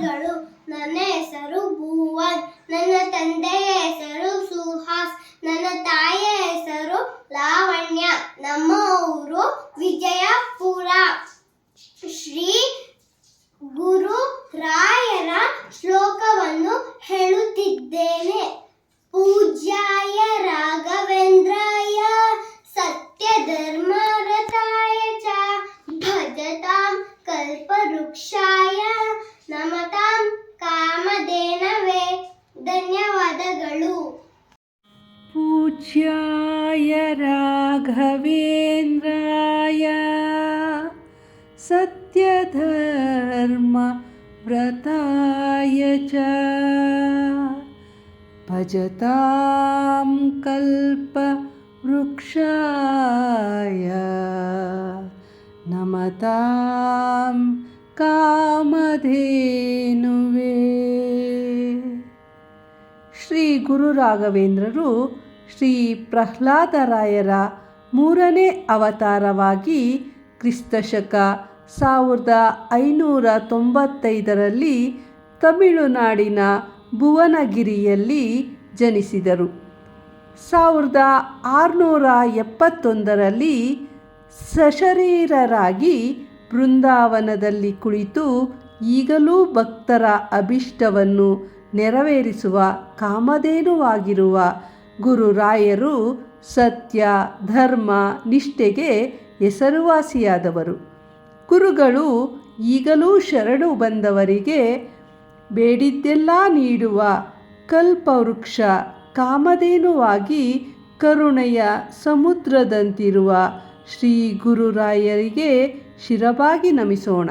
ಧನ್ಯವಾದಗಳು ನನ್ನ ಹೆಸರು ಭುವನ್. ನನ್ನ ತಂದೆಯ ಹೆಸರು ಸುಹಾಸ್. ನನ್ನ ತಾಯಿಯ ಹೆಸರು ಲಾವಣ್ಯ. ನಮ್ಮ ಊರು ವಿಜಯಪುರ. ಶ್ರೀ ಗುರು ರಾಯರ ಶ್ಲೋಕವನ್ನು ಹೇಳುತ್ತಿದ್ದೇನೆ. ಪೂಜ್ಯಾಯ ರಾಘವೇಂದ್ರಾಯ ಸತ್ಯ ಧರ್ಮರತಾಯ ಚ, ಭಜತಾಂ ಕಲ್ಪವೃಕ್ಷಾಯ पूज्याय राघवेन्द्राय सत्यधर्मव्रताय च भजतां कल्पवृक्षाय नमतां कामधेनुवे ಶ್ರೀ ಗುರು ರಾಘವೇಂದ್ರರು ಶ್ರೀ ಪ್ರಹ್ಲಾದರಾಯರ ಮೂರನೇ ಅವತಾರವಾಗಿ ಕ್ರಿಸ್ತಶಕ ಸಾವಿರದ ಐನೂರ ತೊಂಬತ್ತೈದರಲ್ಲಿ ತಮಿಳುನಾಡಿನ ಭುವನಗಿರಿಯಲ್ಲಿ ಜನಿಸಿದರು. ಸಾವಿರದ ಆರುನೂರ ಎಪ್ಪತ್ತೊಂದರಲ್ಲಿ ಸಶರೀರರಾಗಿ ಬೃಂದಾವನದಲ್ಲಿ ಕುಳಿತು ಈಗಲೂ ಭಕ್ತರ ಅಭಿಷ್ಟವನ್ನು ನೆರವೇರಿಸುವ ಕಾಮಧೇನುವಾಗಿರುವ ಗುರುರಾಯರು ಸತ್ಯ, ಧರ್ಮ, ನಿಷ್ಠೆಗೆ ಹೆಸರುವಾಸಿಯಾದವರು. ಗುರುಗಳು ಈಗಲೂ ಶರಣು ಬಂದವರಿಗೆ ಬೇಡಿದ್ದೆಲ್ಲ ನೀಡುವ ಕಲ್ಪವೃಕ್ಷ, ಕಾಮಧೇನುವಾಗಿ ಕರುಣೆಯ ಸಮುದ್ರದಂತಿರುವ ಶ್ರೀ ಗುರುರಾಯರಿಗೆ ಶಿರಬಾಗಿ ನಮಿಸೋಣ.